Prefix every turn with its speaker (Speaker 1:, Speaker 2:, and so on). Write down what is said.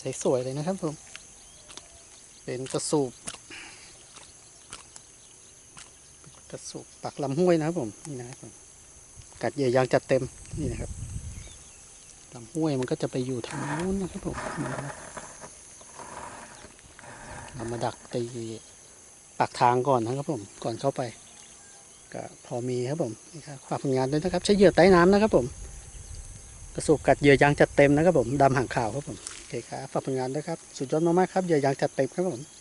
Speaker 1: ใสสวยเลยนะครับผม เป็นกระสูบกระสูบปักลำห้วยนะครับผมนี่นะครับผมกัดเหยื่อยางจัดเต็มนี่นะครับลำห้วยมันก็จะไปอยู่ทางนู้นนะครับผมเรามาดักตีปากทางก่อนนะครับผมก่อนเข้าไปก็พอมีครับผมนี่ครับฝากผลงานด้วยนะครับ ใช้เหยื่อใต้น้ำนะครับผม กระสูบกัดเหยื่อยางจัดเต็มนะครับผมดำหางขาวครับผม เคครับฝากผลงานด้วยครับ สุดยอดมากๆครับ อย่าอย่างจัดเต็มครับผม